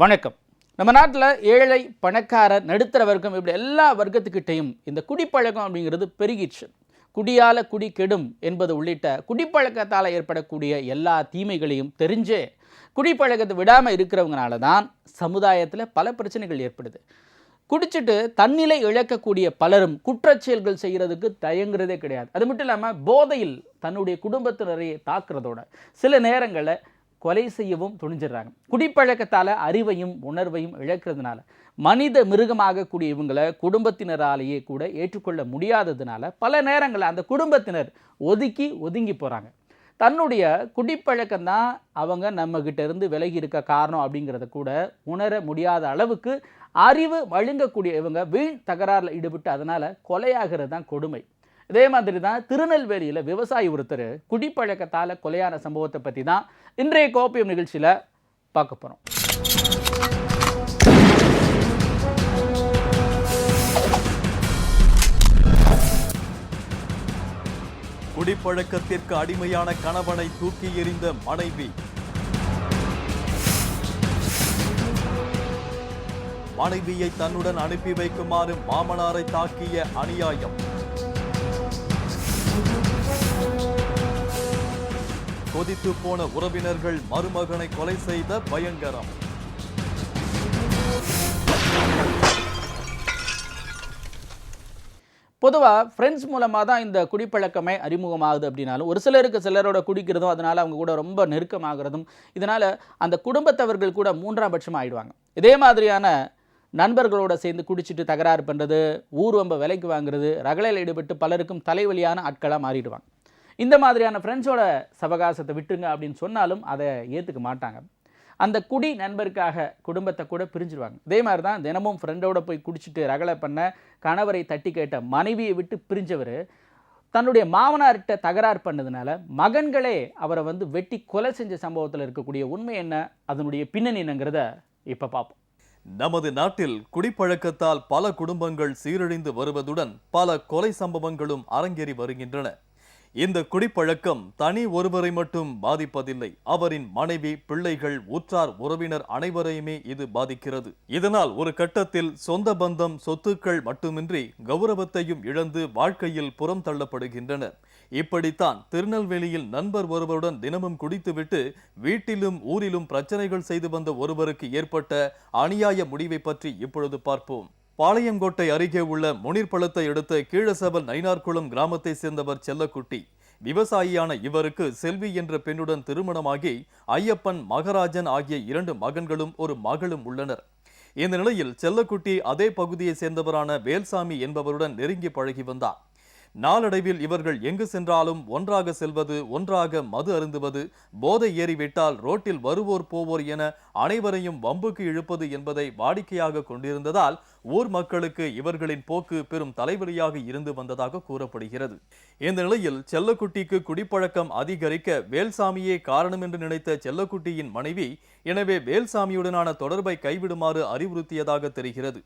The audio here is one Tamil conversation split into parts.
வணக்கம். நம்ம நாட்டில் ஏழை பணக்காரர் நடுத்தர வர்க்கம் இப்படி எல்லா வர்க்கத்துக்கிட்டையும் இந்த குடிப்பழக்கம் அப்படிங்கிறது பெருகிச்சு குடியால குடி கெடும் என்பது உள்ளிட்ட குடிப்பழக்கத்தால் ஏற்படக்கூடிய எல்லா தீமைகளையும் தெரிஞ்சே குடிப்பழக்கத்தை விடாமல் இருக்கிறவங்கனால தான் சமுதாயத்தில் பல பிரச்சனைகள் ஏற்படுது. குடிச்சிட்டு தன்னிலை இழக்கக்கூடிய பலரும் குற்றச்செயல்கள் செய்கிறதுக்கு தயங்குறதே கிடையாது. அது மட்டும் இல்லாமல் போதையில் தன்னுடைய குடும்பத்தினரையே தாக்குறதோட சில நேரங்களில் கொலை செய்யவும் துணிஞ்சிடுறாங்க. குடிப்பழக்கத்தால் அறிவையும் உணர்வையும் இழக்கிறதுனால மனித மிருகமாகக்கூடிய இவங்களை குடும்பத்தினராலேயே கூட ஏற்றுக்கொள்ள முடியாததுனால பல நேரங்களில் அந்த குடும்பத்தினர் ஒதுக்கி ஒதுங்கி போகிறாங்க தன்னுடைய குடிப்பழக்கம் தான் அவங்க நம்மக்கிட்ட இருந்து விலகி இருக்க காரணம் அப்படிங்கிறத கூட உணர முடியாத அளவுக்கு அறிவு வழுங்கக்கூடிய இவங்க வீண் தகராறில் ஈடுபட்டு அதனால் கொலையாகிறது தான் கொடுமை. இதே மாதிரி தான் திருநெல்வேலியில் விவசாயி ஒருத்தர் குடிப்பழக்கத்தால் கொலையான சம்பவத்தை பற்றி தான் இன்றைய கோப்பியம் நிகழ்ச்சியில் பார்க்க போகிறோம் குடிப்பழக்கத்திற்கு அடிமையான கணவனை தூக்கி எறிந்த மனைவி. மனைவியை தன்னுடன் அனுப்பி வைக்குமாறு மாமனாரை தாக்கிய அநியாயம். கொதித்து போன உறவினர்கள் மருமகனை கொலை செய்த பயங்கரம். பொதுவாக ஃப்ரெண்ட்ஸ் மூலமாக தான் இந்த குடிப்பழக்கமே அறிமுகமாகுது அப்படின்னாலும் ஒரு சிலருக்கு சிலரோட குடிக்கிறதும் அதனால் அவங்க கூட ரொம்ப நெருக்கமாகிறதும் இதனால் அந்த குடும்பத்தவர்கள் கூட மூன்றாம் பட்சமாக ஆயிடுவாங்க. இதே மாதிரியான நண்பர்களோடு சேர்ந்து குடிச்சிட்டு தகராறு பண்ணுறது ஊர்வம்ப விலைக்கு வாங்குறது ரகளையில் ஈடுபட்டு பலருக்கும் தலைவலியான ஆட்களாக மாறிடுவாங்க. இந்த மாதிரியான ஃப்ரெண்ட்ஸோட சவகாசத்தை விட்டுருங்க அப்படின்னு சொன்னாலும் அதை ஏற்றுக்க மாட்டாங்க. அந்த குடி நண்பருக்காக குடும்பத்தை கூட பிரிஞ்சிருவாங்க. இதே மாதிரி தான் தினமும் ஃப்ரெண்டோட போய் குடிச்சிட்டு ரகலை பண்ண கணவரை தட்டி கேட்ட மனைவியை விட்டு பிரிஞ்சவர் தன்னுடைய மாமனார்கிட்ட தகராறு பண்ணதுனால மகன்களே அவரை வந்து வெட்டி கொலை செஞ்ச சம்பவத்தில் இருக்கக்கூடிய உண்மை என்ன அதனுடைய பின்னணி என்னங்கிறத இப்போ பார்ப்போம். நமது நாட்டில் குடிப்பழக்கத்தால் பல குடும்பங்கள் சீரழிந்து வருவதுடன் பல கொலை சம்பவங்களும் அரங்கேறி வருகின்றன. இந்த குடிப்பழக்கம் தனி ஒருவரை மட்டும் பாதிப்பதில்லை. அவரின் மனைவி பிள்ளைகள் உற்றார் உறவினர் அனைவரையுமே இது பாதிக்கிறது. இதனால் ஒரு கட்டத்தில் சொந்த பந்தம் சொத்துக்கள் மட்டுமின்றி கௌரவத்தையும் இழந்து வாழ்க்கையில் புறம் தள்ளப்படுகின்றனர். இப்படித்தான் திருநெல்வேலியில் நண்பர் ஒருவருடன் தினமும் குடித்துவிட்டு வீட்டிலும் ஊரிலும் பிரச்சனைகள் செய்து வந்த ஒருவருக்கு ஏற்பட்ட அநியாய முடிவை பற்றி இப்பொழுது பார்ப்போம். பாளையங்கோட்டை அருகே உள்ள முனிர் பழத்தை அடுத்த கீழசபல் நைனார்குளம் கிராமத்தை சேர்ந்தவர் செல்லக்குட்டி. விவசாயியான இவருக்கு செல்வி என்ற பெண்ணுடன் திருமணமாகி ஐயப்பன் மகராஜன் ஆகிய இரண்டு மகன்களும் ஒரு மகளும் உள்ளனர். இந்த நிலையில் செல்லக்குட்டி அதே பகுதியை சேர்ந்தவரான வேல்சாமி என்பவருடன் நெருங்கி பழகி வந்தார். நாளடைவில் இவர்கள் எங்கு சென்றாலும் ஒன்றாக செல்வது ஒன்றாக மது அருந்துவது போதை ஏறிவிட்டால் ரோட்டில் வருவோர் போவோர் என அனைவரையும் வம்புக்கு இழுப்பது என்பதை வாடிக்கையாக கொண்டிருந்ததால் ஊர் மக்களுக்கு இவர்களின் போக்கு பெரும் தலைவலியாக இருந்து வந்ததாக கூறப்படுகிறது. இந்த நிலையில் செல்லக்குட்டிக்கு குடிப்பழக்கம் அதிகரிக்க வேல்சாமியே காரணம் என்று நினைத்த செல்லக்குட்டியின் மனைவி எனவே வேல்சாமியுடனான தொடர்பை கைவிடுமாறு அறிவுறுத்தியதாக தெரிகிறது.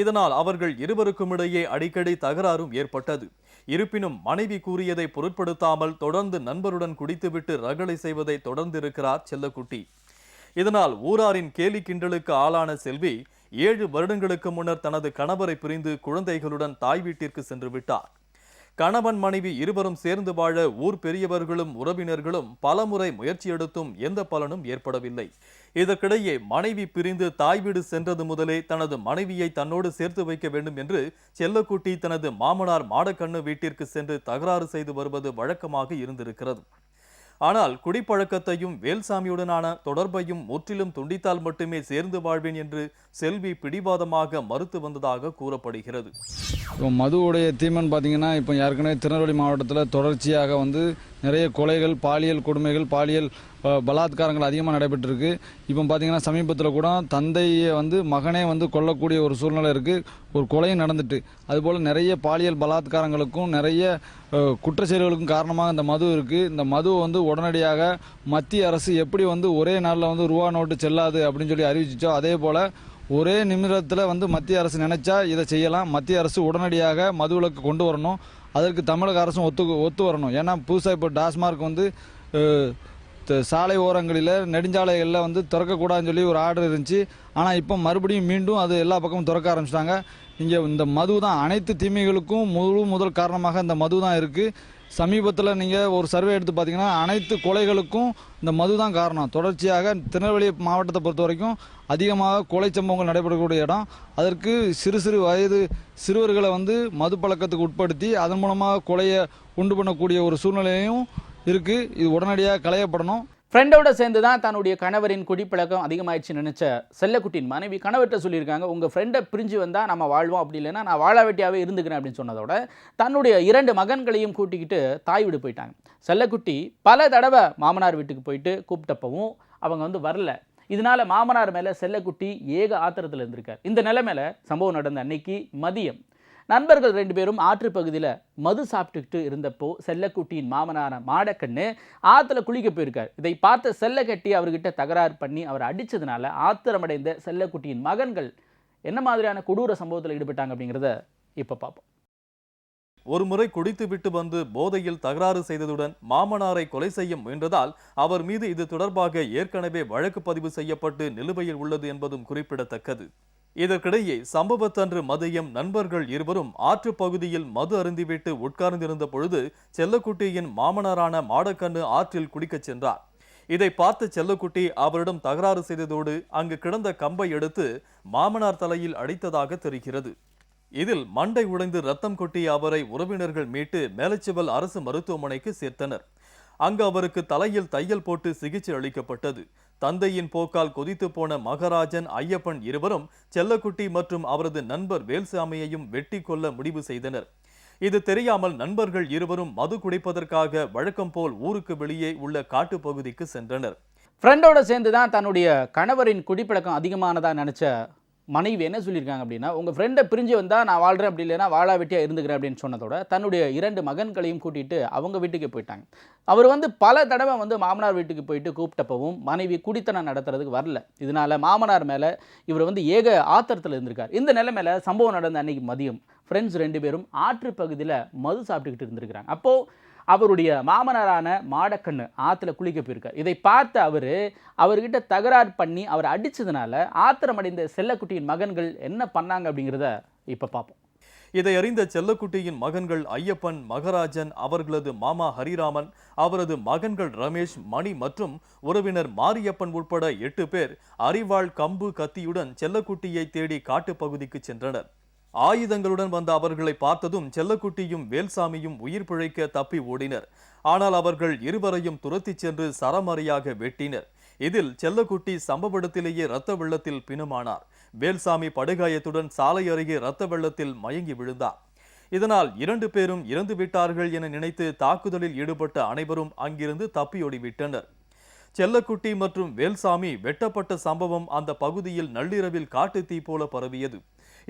இதனால் அவர்கள் இருவருக்கும் இடையே அடிக்கடி தகராறும் ஏற்பட்டது. இருப்பினும் மனைவி கூறியதை பொருட்படுத்தாமல் தொடர்ந்து நண்பருடன் குடித்துவிட்டு ரகளை செய்வதை தொடர்ந்திருக்கிறார் செல்லக்குட்டி. இதனால் ஊராரின் கேலி கிண்டலுக்கு ஆளான செல்வி ஏழு வருடங்களுக்கு முன்னர் தனது கணவரை பிரிந்து குழந்தைகளுடன் தாய் வீட்டிற்கு சென்று விட்டார். கணவன் மனைவி இருவரும் சேர்ந்து வாழ ஊர் பெரியவர்களும் உறவினர்களும் பலமுறை முயற்சி எடுத்தும் எந்த பலனும் ஏற்படவில்லை. இதற்கிடையே மனைவி பிரிந்து தாய் வீடு சென்றது முதலே தனது மனைவியை தன்னோடு சேர்த்து வைக்க வேண்டும் என்று செல்லக்குட்டி தனது மாமனார் மாடக்கண்ணு வீட்டிற்கு சென்று தகராறு செய்து வருவது வழக்கமாக இருந்திருக்கிறது. ஆனால் குடிப்பழக்கத்தையும் வேல்சாமியுடனான தொடர்பையும் முற்றிலும் துண்டித்தால் மட்டுமே சேர்ந்து வாழ்வேன் என்று செல்வி பிடிவாதமாக மறுத்து வந்ததாக கூறப்படுகிறது. இப்போ மதுவுடைய தீமன் பார்த்தீங்கன்னா இப்போ ஏற்கனவே திருநெல்வேலி மாவட்டத்தில் தொடர்ச்சியாக வந்து நிறைய கொலைகள் பாலியல் கொடுமைகள் பாலியல் பலாத்காரங்கள் அதிகமாக நடைபெற்றிருக்கு. இப்போ பார்த்தீங்கன்னா சமீபத்தில் கூட தந்தையை வந்து மகனே வந்து கொல்லக்கூடிய ஒரு சூழ்நிலை இருக்குது ஒரு கொலையும் நடந்துட்டு. அதுபோல் நிறைய பாலியல் பலாத்காரங்களுக்கும் நிறைய குற்ற செயல்களுக்கும் காரணமாக இந்த மது இருக்குது இந்த மதுவை வந்து உடனடியாக மத்திய அரசு எப்படி வந்து ஒரே நாளில் வந்து ரூபா நோட்டு செல்லாது அப்படின்னு சொல்லி அறிவிச்சிச்சோ அதே போல் ஒரே நிமிடத்தில் வந்து மத்திய அரசு நினைச்சா இதை செய்யலாம். மத்திய அரசு உடனடியாக மதுவிலக்கு கொண்டு வரணும். அதற்கு தமிழக அரசும் ஒத்து ஒத்து வரணும். ஏன்னா புதுசாக இப்போ டாஸ்மார்க் வந்து சாலை ஓரங்களில் நெடுஞ்சாலைகளில் வந்து திறக்கக்கூடாதுன்னு சொல்லி ஒரு ஆர்டர் இருந்துச்சு. ஆனால் இப்போ மறுபடியும் மீண்டும் அது எல்லா பக்கமும் திறக்க ஆரம்பிச்சிட்டாங்க. இங்கே இந்த மது தான் அனைத்து தீமைகளுக்கும் முழு முதல் காரணமாக இந்த மது தான் இருக்குது சமீபத்தில் நீங்கள் ஒரு சர்வே எடுத்து பார்த்தீங்கன்னா அனைத்து கொலைகளுக்கும் இந்த மது தான் காரணம். தொடர்ச்சியாக திருநெல்வேலி மாவட்டத்தை பொறுத்த வரைக்கும் அதிகமாக கொலை சம்பவங்கள் நடைபெறக்கூடிய இடம். அதற்கு சிறு சிறு வயது சிறுவர்களை வந்து மது பழக்கத்துக்கு உட்படுத்தி அதன் மூலமாக கொலையை உண்டு பண்ணக்கூடிய ஒரு சூழ்நிலையும் இருக்குது இது உடனடியாக களையப்படணும். ஃப்ரெண்டோட சேர்ந்து தான் தன்னுடைய கணவரின் குடிப்பழக்கம் அதிகமாயிடுச்சு நினைச்ச செல்லக்குட்டின் மனைவி கணவர்கிட்ட சொல்லியிருக்காங்க உங்கள் ஃப்ரெண்டை பிரிஞ்சு வந்தால் நம்ம வாழ்வோம். அப்படி இல்லைன்னா நான் வாழாவெட்டியாகவே இருந்துக்கிறேன். அப்படின்னு சொன்னதோட தன்னுடைய இரண்டு மகன்களையும் கூட்டிக்கிட்டு தாய் வீடு போயிட்டாங்க. செல்லக்குட்டி பல தடவை மாமனார் வீட்டுக்கு போயிட்டு கூப்பிட்டப்பவும் அவங்க வந்து வரல. இதனால மாமனார் மேலே செல்லக்குட்டி ஏக ஆத்திரத்தில் இருந்திருக்கார். இந்த நிலைமையில் சம்பவம் நடந்த அன்னைக்கு மதியம் நண்பர்கள் ரெண்டு பேரும் ஆற்று பகுதியில் மது சாப்பிட்டுக்கிட்டு இருந்தப்போ செல்லக்குட்டியின் மாமனான மாடக்கண்ணு ஆற்றுல குளிக்க போயிருக்கார். இதை பார்த்த செல்லக்கட்டி அவர்கிட்ட தகராறு பண்ணி அவர் அடித்ததுனால ஆத்திரமடைந்த செல்லக்குட்டியின் மகன்கள் என்ன மாதிரியான கொடூர சம்பவத்தில் ஈடுபட்டாங்க அப்படிங்கிறத இப்போ பார்ப்போம். ஒருமுறை குடித்துவிட்டு வந்து போதையில் தகராறு செய்ததுடன் மாமனாரை கொலை செய்ய முயன்றதால் அவர் மீது இது தொடர்பாக ஏற்கனவே வழக்கு பதிவு செய்யப்பட்டு நிலுவையில் உள்ளது என்பதும் குறிப்பிடத்தக்கது. இதற்கிடையே சம்பவத்தன்று மதியம் நண்பர்கள் இருவரும் ஆற்று பகுதியில் மது அருந்திவிட்டு உட்கார்ந்திருந்த பொழுது செல்லக்குட்டியின் மாமனாரான மாடக்கண்ணு ஆற்றில் குடிக்கச் சென்றார். இதை பார்த்த செல்லக்குட்டி அவரிடம் தகராறு செய்ததோடு அங்கு கிடந்த கம்பை எடுத்து மாமனார் தலையில் அடித்ததாக தெரிகிறது. இதில் மண்டை உடைந்து ரத்தம் கொட்டிய அவரை உறவினர்கள் மீட்டு மேலச்சிவல் அரசு மருத்துவமனைக்கு சேர்த்தனர். அங்கு அவருக்கு தலையில் தையல் போட்டு சிகிச்சை அளிக்கப்பட்டது. தந்தையின் போக்கால் கொதித்து போன மகராஜன் ஐயப்பன் இருவரும் செல்லக்குட்டி மற்றும் அவரது நண்பர் வேல்சாமியையும் வெட்டி கொள்ள முடிவு செய்தனர். இது தெரியாமல் நண்பர்கள் இருவரும் மது குடிப்பதற்காக வழக்கம் போல் ஊருக்கு வெளியே உள்ள காட்டுப்பகுதிக்கு சென்றனர். ஃப்ரெண்டோட சேர்ந்து தான் தன்னுடைய கணவரின் குடிப்பழக்கம் அதிகமானதா நினச்ச மனைவி என்ன சொல்லியிருக்காங்க அப்படின்னா உங்கள் ஃப்ரெண்டை பிரிஞ்சு வந்தால் நான் வாழ்கிறேன் அப்படி இல்லைன்னா வாழா வெட்டியாக இருந்துக்கிறேன் அப்படின்னு சொன்னதோட தன்னுடைய இரண்டு மகன்களையும் கூட்டிகிட்டு அவங்க வீட்டுக்கு போயிட்டாங்க. அவர் வந்து பல தடவை வந்து மாமனார் வீட்டுக்கு போயிட்டு கூப்பிட்டப்பவும் மனைவி குடித்தனம் நடத்துறதுக்கு வரல. இதனால் மாமனார் மேலே இவர் வந்து ஏக ஆத்திரத்தில் இருந்திருக்கார். இந்த நிலைமையில சம்பவம் நடந்த அன்னைக்கு மதியம் ஃப்ரெண்ட்ஸ் ரெண்டு பேரும் ஆற்று பகுதியில் மது சாப்பிட்டுக்கிட்டு இருந்திருக்கிறாங்க. அப்போது அவருடைய மாமனாரான மாடக்கண்ணு ஆற்றுல குளிக்க போயிருக்கார். இதை பார்த்து அவர் அவர்கிட்ட தகராறு பண்ணி அவர் அடித்ததுனால ஆத்திரமடைந்த செல்லக்குட்டியின் மகன்கள் என்ன பண்ணாங்க அப்படிங்கிறத இப்போ பார்ப்போம். இதை அறிந்த செல்லக்குட்டியின் மகன்கள் ஐயப்பன் மகராஜன் அவர்களது மாமா ஹரிராமன் அவரது மகன்கள் ரமேஷ் மணி மற்றும் உறவினர் மாரியப்பன் உட்பட எட்டு பேர் அரிவாள் கம்பு கத்தியுடன் செல்லக்குட்டியை தேடி காட்டுப்பகுதிக்கு சென்றனர். ஆயுதங்களுடன் வந்த அவர்களை பார்த்ததும் செல்லக்குட்டியும் வேல்சாமியும் உயிர் பிழைக்க தப்பி ஓடினர். ஆனால் அவர்கள் இருவரையும் துரத்திச் சென்று சரமறையாக வெட்டினர். இதில் செல்லக்குட்டி சம்பவ இடத்திலேயே இரத்த வெள்ளத்தில் பிணமானார். வேல்சாமி படுகாயத்துடன் சாலை அருகே இரத்த வெள்ளத்தில் மயங்கி விழுந்தார். இதனால் இரண்டு பேரும் இறந்து விட்டார்கள் என நினைத்து தாக்குதலில் ஈடுபட்ட அனைவரும் அங்கிருந்து தப்பியோடிவிட்டனர் செல்லக்குட்டி மற்றும் வேல்சாமி வெட்டப்பட்ட சம்பவம் அந்த பகுதியில் நள்ளிரவில் காட்டுத்தீ போல பரவியது.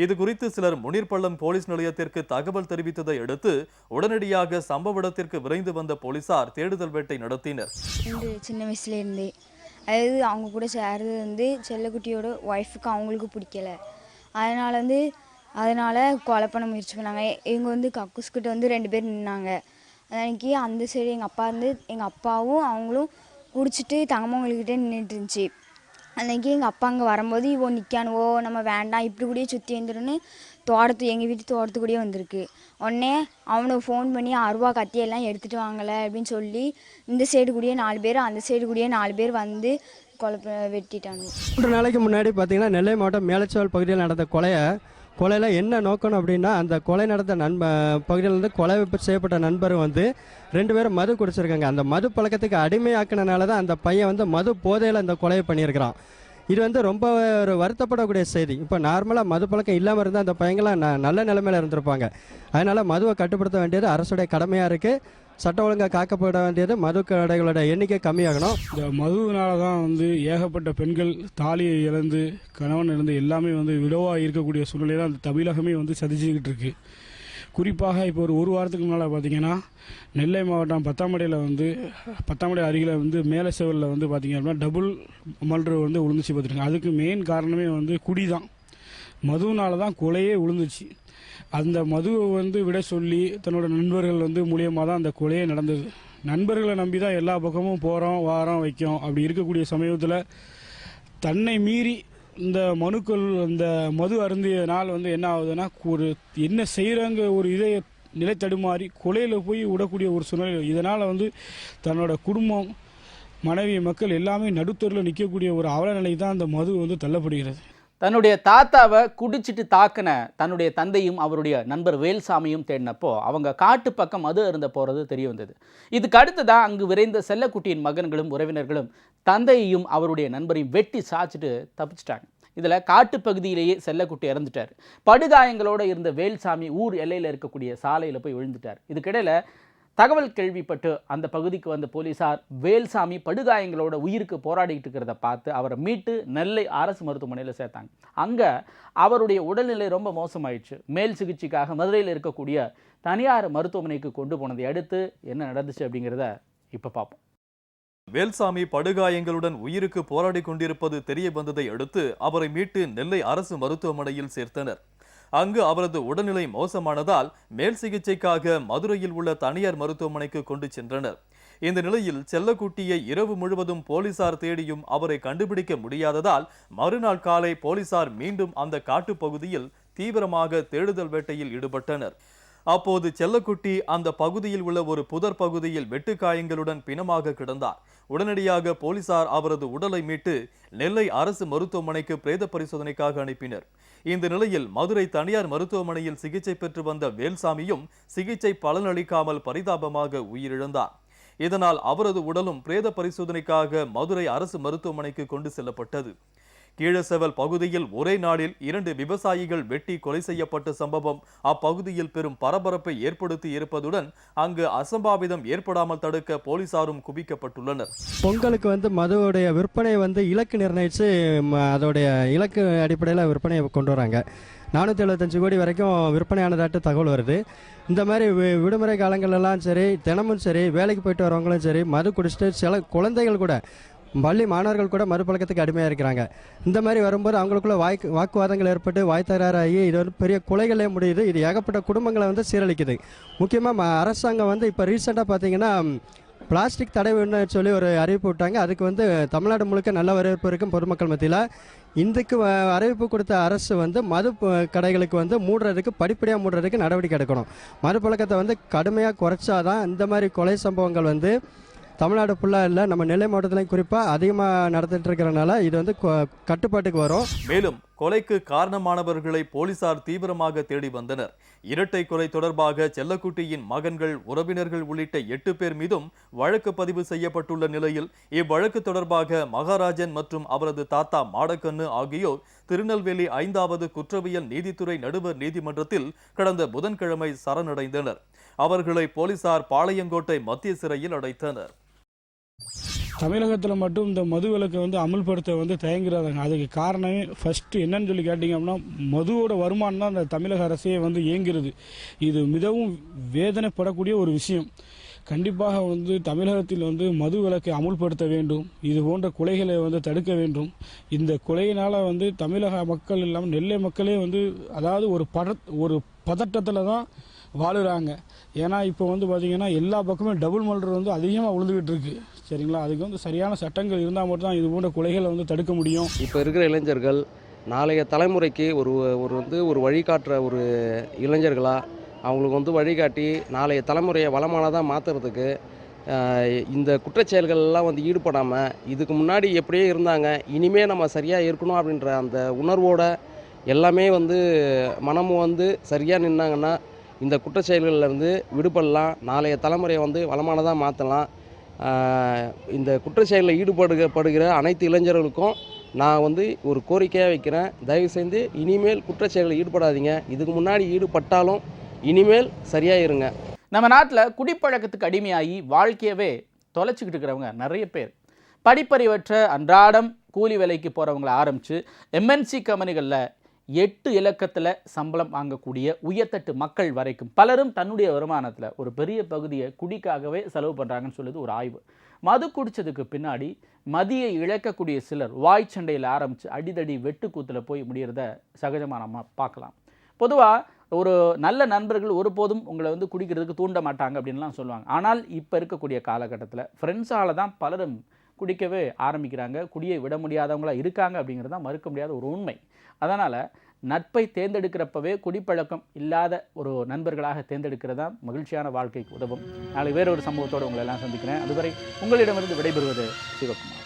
இது குறித்து சிலர் முனிர்பள்ளம் போலீஸ் நிலையத்திற்கு தகவல் தெரிவித்ததை அடுத்து உடனடியாக சம்பவ இடத்திற்கு விரைந்து வந்த போலீசார் தேடுதல் வேட்டை நடத்தினர். சின்ன வயசுலேருந்தே அதாவது அவங்க கூட சேர்றது வந்து செல்லக்குட்டியோட ஒய்ஃபுக்கு அவங்களுக்கு பிடிக்கல. அதனால் வந்து அதனால் கொலை பண்ண முயற்சி பண்ணாங்க. இவங்க வந்து கக்கூஸ்கிட்ட வந்து ரெண்டு பேர் நின்னாங்க. அன்னைக்கு அந்த சைடு எங்கள் அப்பா வந்து எங்கள் அப்பாவும் அவங்களும் குடிச்சிட்டு தங்கமவங்கக்கிட்டே நின்றுட்டு இருந்துச்சு. அன்னைக்கு எங்கள் அப்பா அங்கே வரும்போது இவோ நிற்கானுவோ நம்ம வேண்டாம் இப்படி கூடயே சுற்றி வந்துடுன்னு தோட்டத்து எங்கள் வீட்டு தோட்டத்துக்கூடயே வந்திருக்கு. உடனே அவனுக்கு ஃபோன் பண்ணி அருவா கத்தியெல்லாம் எடுத்துகிட்டு வாங்கலை அப்படின்னு சொல்லி இந்த சைடு கூடயே நாலு பேர் அந்த சைடு கூடயே நாலு பேர் வந்து கொலை வெட்டிட்டாங்க. மூன்று நாளைக்கு முன்னாடி பார்த்தீங்கன்னா நெல்லை மாவட்டம் மேலச்சோல் பகுதியில் நடந்த கொலையை கொலையில் என்ன நோக்கணும் அப்படின்னா அந்த கொலை நடந்த நண்ப பகுதியிலேருந்து கொலை செய்யப்பட்ட நண்பர் வந்து ரெண்டு பேரும் மது குடிச்சிருக்காங்க. அந்த மது பழக்கத்துக்கு அடிமையாக்கினால தான் அந்த பையன் வந்து மது போதையில் அந்த கொலையை பண்ணியிருக்கிறான். இது வந்து ரொம்ப ஒரு வருத்தப்படக்கூடிய செய்தி. இப்போ நார்மலாக மது பழக்கம் இல்லாமல் இருந்தால் அந்த பையங்களாம் நல்ல நிலைமையில் இருந்திருப்பாங்க. அதனால் மதுவை கட்டுப்படுத்த வேண்டியது அரசுடைய கடமையாக இருக்குது சட்ட ஒழுங்கை காக்கப்பட வேண்டியது மது கடைகளோட எண்ணிக்கை கம்மியாகணும். இந்த மதுவினால தான் வந்து ஏகப்பட்ட பெண்கள் தாலியை இழந்து கணவன் இழந்து எல்லாமே வந்து விடவாக இருக்கக்கூடிய சூழ்நிலையில அந்த தமிழகமே வந்து சதிச்சுக்கிட்டு இருக்கு. குறிப்பாக இப்போ ஒரு ஒரு வாரத்துக்கு முன்னால் பார்த்தீங்கன்னா நெல்லை மாவட்டம் பத்தாமடையில் வந்து பத்தாமடை அருகில் வந்து மேலே செவலில் வந்து பார்த்தீங்க அப்படின்னா டபுள் மல்ரு வந்து விழுந்துச்சு பார்த்துருக்காங்க அதுக்கு மெயின் காரணமே வந்து குடி தான் மதுவினால தான் கொலையே விழுந்துச்சு அந்த மதுவை வந்து விட சொல்லி தன்னோட நண்பர்கள் வந்து மூலியமாக தான் அந்த கொலையே நடந்தது. நண்பர்களை நம்பி தான் எல்லா பக்கமும் போகிறோம் வாரோம் வைக்கோம். அப்படி இருக்கக்கூடிய சமயத்தில் தன்னை மீறி இந்த மனுக்கள் இந்த மது அருந்திய நாள் வந்து என்ன ஆகுதுன்னா ஒரு என்ன செய்கிறாங்க ஒரு இதை நிலை தடுமாறி கொலையில் போய் விடக்கூடிய ஒரு சூழ்நிலை. இதனால் வந்து தன்னோட குடும்பம் மனைவி மக்கள் எல்லாமே நடுத்தரில் நிற்கக்கூடிய ஒரு அவல நிலைக்கு தான் அந்த மது வந்து தள்ளப்படுகிறது. தன்னுடைய தாத்தாவை குடிச்சிட்டு தாக்கின தன்னுடைய தந்தையும் அவருடைய நண்பர் வேல்சாமியும் தேடினப்போ அவங்க காட்டு பக்கம் மது அருந்த போகிறது தெரிய வந்தது. இதுக்கு அடுத்ததான் அங்கு விரைந்த செல்லக்குட்டியின் மகன்களும் உறவினர்களும் தந்தையையும் அவருடைய நண்பரையும் வெட்டி சாய்ச்சிட்டு தப்பிச்சிட்டாங்க. இதில் காட்டு பகுதியிலேயே செல்லக்குட்டி இறந்துட்டார். படுகாயங்களோடு இருந்த வேல்சாமி ஊர் எல்லையில் இருக்கக்கூடிய சாலையில் போய் விழுந்துட்டார். இதுக்கிடையில் தகவல் கேள்விப்பட்டு அந்த பகுதிக்கு வந்த போலீசார் வேல்சாமி படுகாயங்களோட உயிருக்கு போராடிக்கிட்டு இருக்கிறத பார்த்து அவரை மீட்டு நெல்லை அரசு மருத்துவமனையில் சேர்த்தாங்க. அங்கே அவருடைய உடல்நிலை ரொம்ப மோசமாயிடுச்சு. மேல் சிகிச்சைக்காக மதுரையில் இருக்கக்கூடிய தனியார் மருத்துவமனைக்கு கொண்டு போனதை அடுத்து என்ன நடந்துச்சு அப்படிங்கிறத இப்போ பார்ப்போம். வேல்சாமி படுகாயங்களுடன் உயிருக்கு போராடி கொண்டிருப்பது தெரிய வந்ததை அடுத்து அவரை மீட்டு நெல்லை அரசு மருத்துவமனையில் சேர்த்தனர். அங்கு அவரது உடல்நிலை மோசமானதால் மேல் சிகிச்சைக்காக மதுரையில் உள்ள தனியார் மருத்துவமனைக்கு கொண்டு சென்றனர். இந்த நிலையில் செல்லக்குட்டியை இரவு முழுவதும் போலீசார் தேடியும் அவரை கண்டுபிடிக்க முடியாததால் மறுநாள் காலை போலீசார் மீண்டும் அந்த காட்டுப்பகுதியில் தீவிரமாக தேடுதல் வேட்டையில் ஈடுபட்டனர். அப்போது செல்லக்குட்டி அந்த பகுதியில் உள்ள ஒரு புதர் பகுதியில் வெட்டுக்காயங்களுடன் பிணமாக கிடந்தார். உடனடியாக போலீசார் அவரது உடலை மீட்டு நெல்லை அரசு மருத்துவமனைக்கு பிரேத பரிசோதனைக்காக அனுப்பினர். இந்த நிலையில் மதுரை தனியார் மருத்துவமனையில் சிகிச்சை பெற்று வந்த வேல்சாமியும் சிகிச்சை பலனளிக்காமல் பரிதாபமாக உயிரிழந்தார். இதனால் அவரது உடலும் பிரேத பரிசோதனைக்காக மதுரை அரசு மருத்துவமனைக்கு கொண்டு செல்லப்பட்டது. கீழசெவல் பகுதியில் ஒரே நாளில் இரண்டு விவசாயிகள் வெட்டி கொலை செய்யப்பட்ட சம்பவம் அப்பகுதியில் பெரும் பரபரப்பை ஏற்படுத்தி இருப்பதுடன் அங்கு அசம்பாவிதம் ஏற்படாமல் தடுக்க போலீசாரும் குவிக்கப்பட்டுள்ளனர். பொங்கலுக்கு வந்து மதுவுடைய விற்பனையை வந்து இலக்கு நிர்ணயித்து ம, அதோடைய இலக்கு அடிப்படையில் விற்பனையை கொண்டு வராங்க. நானூற்றி எழுபத்தஞ்சு கோடி வரைக்கும் விற்பனையானதாட்டு தகவல் வருது. இந்த மாதிரி வி- விடுமுறை காலங்களெல்லாம் சரி தினமும் சரி வேலைக்கு போயிட்டு வரவங்களும் சரி மது குடிச்சிட்டு சில குழந்தைகள் கூட பள்ளி மாணவர்கள் கூட மறுபழக்கத்துக்கு அடிமையாக இருக்கிறாங்க. இந்த மாதிரி வரும்போது அவங்களுக்குள்ள வாய் வாக்குவாதங்கள் ஏற்பட்டு வாய் தகராறாகி இது வந்து பெரிய கொலைகளே முடியுது. இது ஏகப்பட்ட குடும்பங்களை வந்து சீரழிக்குது. முக்கியமாக அரசாங்கம் வந்து இப்போ ரீசெண்டாக பார்த்தீங்கன்னா பிளாஸ்டிக் தடை வேணும்னு சொல்லி ஒரு அறிவிப்பு விட்டாங்க. அதுக்கு வந்து தமிழ்நாடு முழுக்க நல்ல வரவேற்பு இருக்கும் பொதுமக்கள் மத்தியில். இந்துக்கு வ- அறிவிப்பு கொடுத்த அரசு வந்து மது கடைகளுக்கு வந்து மூடுறதுக்கு படிப்படியாக மூடுறதுக்கு நடவடிக்கை எடுக்கணும். மது பழக்கத்தை வந்து கடுமையாக குறைச்சாதான் இந்த மாதிரி கொலை சம்பவங்கள் வந்து தமிழ்நாடு ஃபுல்லாக இல்லை. நம்ம நெல்லை மாவட்டத்திலையும் குறிப்பாக அதிகமாக நடந்துட்டு இருக்கிறனால இது வந்து கட்டுப்பாட்டுக்கு வரும். மேலும் கொலைக்கு காரணமானவர்களை போலீசார் தீவிரமாக தேடி வந்தனர். இரட்டை கொலை தொடர்பாக செல்லக்குட்டியின் மகன்கள் உறவினர்கள் உள்ளிட்ட எட்டு பேர் மீதும் வழக்கு பதிவு செய்யப்பட்டுள்ள நிலையில் இவ்வழக்கு தொடர்பாக மகாராஜன் மற்றும் அவரது தாத்தா மாடக்கண்ணு ஆகியோர் திருநெல்வேலி ஐந்தாவது குற்றவியல் நீதித்துறை நடுவர் நீதிமன்றத்தில் கடந்த புதன்கிழமை சரணடைந்தனர். அவர்களை போலீசார் பாளையங்கோட்டை மத்திய சிறையில் அடைத்தனர். தமிழகத்தில் மட்டும் இந்த மது விலக்கை வந்து அமல்படுத்த வந்து தயங்குறாங்க. அதுக்கு காரணமே ஃபஸ்ட்டு என்னன்னு சொல்லி கேட்டிங்க அப்படின்னா மதுவோட வருமானம் தான் அந்த தமிழக அரசே வந்து இயங்குகிறது இது மிகவும் வேதனைப்படக்கூடிய ஒரு விஷயம். கண்டிப்பாக வந்து தமிழகத்தில் வந்து மது விலக்கை அமுல்படுத்த வேண்டும். இது போன்ற கொலைகளை வந்து தடுக்க வேண்டும். இந்த கொலையினால் வந்து தமிழக மக்கள் இல்லாமல் நெல்லை மக்களே வந்து அதாவது ஒரு பட ஒரு பதட்டத்தில் தான் வாழுறாங்க. ஏன்னா இப்போ வந்து பார்த்திங்கன்னா எல்லா பக்கமும் டபுள் மல்டர் வந்து அதிகமாக விழுந்துக்கிட்டு இருக்குது சரிங்களா? அதுக்கு வந்து சரியான சட்டங்கள் இருந்தால் மட்டும்தான் இது போன்ற கொலைகளை வந்து தடுக்க முடியும். இப்போ இருக்கிற இளைஞர்கள் நாளைய தலைமுறைக்கு ஒரு ஒரு வந்து ஒரு வழிகாட்டுற ஒரு இளைஞர்களாக அவங்களுக்கு வந்து வழிகாட்டி நாளைய தலைமுறையை வளமானதாக மாற்றுறதுக்கு இந்த குற்றச்செயல்கள் எல்லாம் வந்து ஈடுபடாமல் இதுக்கு முன்னாடி எப்படியே இருந்தாங்க இனிமே நம்ம சரியாக இருக்கணும் அப்படின்ற அந்த உணர்வோட எல்லாமே வந்து மனமும் வந்து சரியாக நின்னாங்கன்னா இந்த குற்றச்செயல்கள்லேருந்து விடுபடலாம் நாளைய தலைமுறையை வந்து வளமானதாக மாற்றலாம் இந்த குற்றச்செயலில் ஈடுபடுகப்படுகிற அனைத்து இளைஞர்களுக்கும் நான் வந்து ஒரு கோரிக்கையாக வைக்கிறேன். தயவு செய்து இனிமேல் குற்றச்செயலில் ஈடுபடாதீங்க. இதுக்கு முன்னாடி ஈடுபட்டாலும் இனிமேல் சரியாக இருங்க. நம்ம நாட்டில் குடிப்பழக்கத்துக்கு அடிமையாகி வாழ்க்கையவே தொலைச்சிக்கிட்டு இருக்கிறவங்க நிறைய பேர். படிப்பறிவற்ற அன்றாடம் கூலி வேலைக்கு போகிறவங்கள ஆரம்பித்து எம்என்சி கம்பெனிகளில் எட்டு இலக்கத்தில் சம்பளம் வாங்கக்கூடிய உயர்த்தட்டு மக்கள் வரைக்கும் பலரும் தன்னுடைய வருமானத்தில் ஒரு பெரிய பகுதியை குடிக்காகவே செலவு பண்ணுறாங்கன்னு சொல்லுது ஒரு ஆய்வு. மது குடித்ததுக்கு பின்னாடி மதியை இழக்கக்கூடிய சிலர் வாய் சண்டையில் ஆரம்பித்து அடிதடி வெட்டுக்கூத்தில் போய் முடிகிறத சகஜமாக நம்ம பார்க்கலாம். பொதுவாக ஒரு நல்ல நண்பர்கள் ஒருபோதும் உங்களை வந்து குடிக்கிறதுக்கு தூண்ட மாட்டாங்க அப்படின்லாம் சொல்லுவாங்க. ஆனால் இப்போ இருக்கக்கூடிய காலகட்டத்தில் ஃப்ரெண்ட்ஸால் தான் பலரும் குடிக்கவே ஆரம்பிக்கிறாங்க. குடியை விட முடியாதவங்களா இருக்காங்க அப்படிங்கிறது தான் மறுக்க முடியாத ஒரு உண்மை. அதனால் நட்பை தேர்ந்தெடுக்கிறப்பவே குடிப்பழக்கம் இல்லாத ஒரு நண்பர்களாக தேர்ந்தெடுக்கிறது தான் மகிழ்ச்சியான வாழ்க்கைக்கு உதவும். நாளை வேறொரு சம்பவத்தோடு உங்களை எல்லாம் சந்திக்கிறேன். அதுவரை உங்களிடமிருந்து விடைபெறுவது சிவகுமார்.